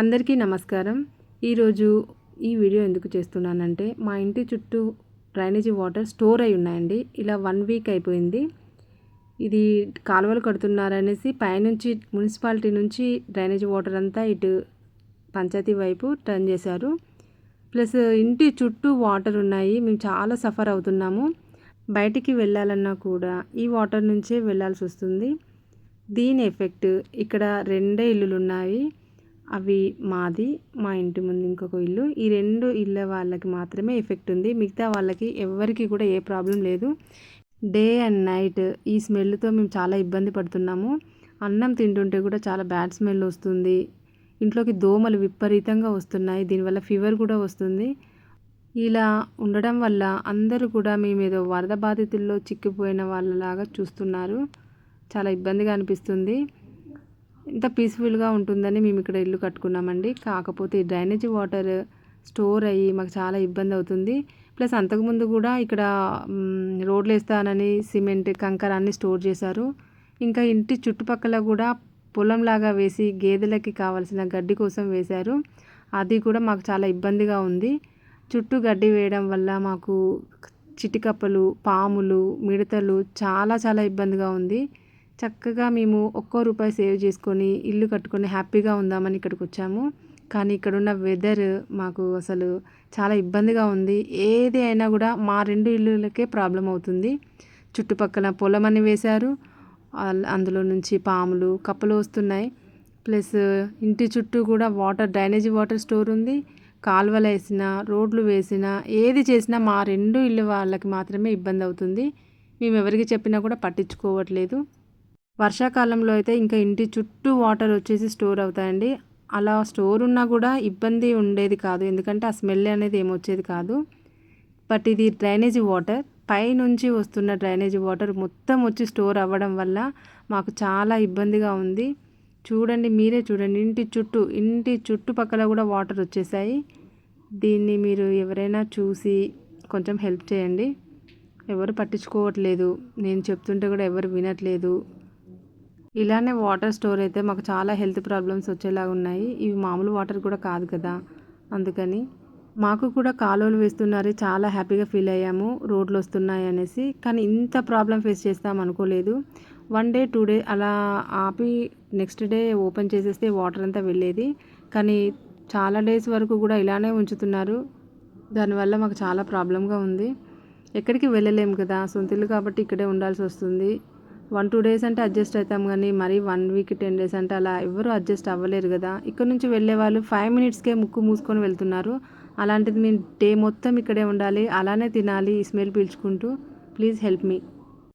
అందరికీ నమస్కారం. ఈరోజు ఈ వీడియో ఎందుకు చేస్తున్నానంటే మా ఇంటి చుట్టూ డ్రైనేజీ వాటర్ స్టోర్ అయి ఉన్నాయండి. ఇలా వన్ వీక్ అయిపోయింది. ఇది కాలువలు కడుతున్నారనేసి పైనుంచి మున్సిపాలిటీ నుంచి డ్రైనేజీ వాటర్ అంతా ఇటు పంచాయతీ వైపు టర్న్ చేశారు. ప్లస్ ఇంటి చుట్టూ వాటర్ ఉన్నాయి. మేము చాలా సఫర్ అవుతున్నాము. బయటికి వెళ్ళాలన్నా కూడా ఈ వాటర్ నుంచే వెళ్ళాల్సి వస్తుంది. దీని ఎఫెక్ట్ ఇక్కడ రెండే ఇల్లులు ఉన్నాయి అవి మాది మా ఇంటి ముందు ఇంకొక ఇల్లు. ఈ రెండు ఇళ్ళ వాళ్ళకి మాత్రమే ఎఫెక్ట్ ఉంది. మిగతా వాళ్ళకి ఎవరికి కూడా ఏ ప్రాబ్లం లేదు. డే అండ్ నైట్ ఈ స్మెల్తో మేము చాలా ఇబ్బంది పడుతున్నాము. అన్నం తింటుంటే కూడా చాలా బ్యాడ్ స్మెల్ వస్తుంది. ఇంట్లోకి దోమలు విపరీతంగా వస్తున్నాయి. దీనివల్ల ఫీవర్ కూడా వస్తుంది. ఇలా ఉండడం వల్ల అందరూ కూడా మేము ఏదో వరద బాధితుల్లో చిక్కిపోయిన వాళ్ళలాగా చూస్తున్నారు. చాలా ఇబ్బందిగా అనిపిస్తుంది. ఇంత పీస్ఫుల్గా ఉంటుందని మేము ఇక్కడ ఇల్లు కట్టుకున్నామండి. కాకపోతే డ్రైనేజీ వాటర్ స్టోర్ అయ్యి మాకు చాలా ఇబ్బంది అవుతుంది. ప్లస్ అంతకుముందు కూడా ఇక్కడ రోడ్లు వేస్తానని సిమెంట్ కంకర అన్నీ స్టోర్ చేశారు. ఇంకా ఇంటి చుట్టుపక్కల కూడా పొలంలాగా వేసి గేదెలకి కావాల్సిన గడ్డి కోసం వేశారు. అది కూడా మాకు చాలా ఇబ్బందిగా ఉంది. చుట్టూ గడ్డి వేయడం వల్ల మాకు చిటికప్పలు పాములు మిడతలు చాలా చాలా ఇబ్బందిగా ఉంది. చక్కగా మేము ఒక్కో రూపాయి సేవ్ చేసుకొని ఇల్లు కట్టుకొని హ్యాపీగా ఉందామని ఇక్కడికి వచ్చాము కానీ ఇక్కడున్న వెదర్ మాకు అసలు చాలా ఇబ్బందిగా ఉంది. ఏది అయినా కూడా మా రెండు ఇల్లులకే ప్రాబ్లం అవుతుంది. చుట్టుపక్కల పొలం అని వేశారు అందులో నుంచి పాములు కప్పలు వస్తున్నాయి. ప్లస్ ఇంటి చుట్టూ కూడా వాటర్ డ్రైనేజీ వాటర్ స్టోర్ ఉంది. కాలువలు వేసినా రోడ్లు వేసినా ఏది చేసినా మా రెండు ఇల్లు వాళ్ళకి మాత్రమే ఇబ్బంది అవుతుంది. మేము ఎవరికి చెప్పినా కూడా పట్టించుకోవట్లేదు. వర్షాకాలంలో అయితే ఇంకా ఇంటి చుట్టూ వాటర్ వచ్చేసి స్టోర్ అవుతాయండి. అలా స్టోర్ ఉన్నా కూడా ఇబ్బంది ఉండేది కాదు. ఎందుకంటే ఆ స్మెల్ అనేది ఏమొచ్చేది కాదు. బట్ ఇది డ్రైనేజీ వాటర్. పైనుంచి వస్తున్న డ్రైనేజీ వాటర్ మొత్తం వచ్చి స్టోర్ అవ్వడం వల్ల మాకు చాలా ఇబ్బందిగా ఉంది. చూడండి మీరే చూడండి. ఇంటి చుట్టూ ఇంటి చుట్టుపక్కల కూడా వాటర్ వచ్చేసాయి. దీన్ని మీరు ఎవరైనా చూసి కొంచెం హెల్ప్ చేయండి. ఎవరు పట్టించుకోవట్లేదు. నేను చెప్తుంటే కూడా ఎవరు వినట్లేదు. ఇలానే వాటర్ స్టోర్ అయితే మాకు చాలా హెల్త్ ప్రాబ్లమ్స్ వచ్చేలాగా ఉన్నాయి. ఇవి మామూలు వాటర్ కూడా కాదు కదా. అందుకని మాకు కూడా కాలువలు వేస్తున్నారు. చాలా హ్యాపీగా ఫీల్ అయ్యాము. రోడ్లు వస్తున్నాయి అనేసి. కానీ ఇంత ప్రాబ్లం ఫేస్ చేస్తాం అనుకోలేదు. వన్ డే టూ డే అలా ఆపి నెక్స్ట్ డే ఓపెన్ చేసేస్తే వాటర్ అంతా వెళ్ళేది. కానీ చాలా డేస్ వరకు కూడా ఇలానే ఉంచుతున్నారు. దానివల్ల మాకు చాలా ప్రాబ్లంగా ఉంది. ఎక్కడికి వెళ్ళలేము కదా. సొంతిల్లు కాబట్టి ఇక్కడే ఉండాల్సి వస్తుంది. వన్ టూ డేస్ అంటే అడ్జస్ట్ అవుతాం కానీ మరీ వన్ వీక్ టెన్ డేస్ అంటే అలా ఎవరు అడ్జస్ట్ అవ్వలేరు కదా. ఇక్కడ నుంచి వెళ్ళే వాళ్ళు ఫైవ్ మినిట్స్కే ముక్కు మూసుకొని వెళ్తున్నారు. అలాంటిది మేము డే మొత్తం ఇక్కడే ఉండాలి. అలానే తినాలి. ఈ స్మెల్ పీల్చుకుంటూ ప్లీజ్ హెల్ప్ మీ.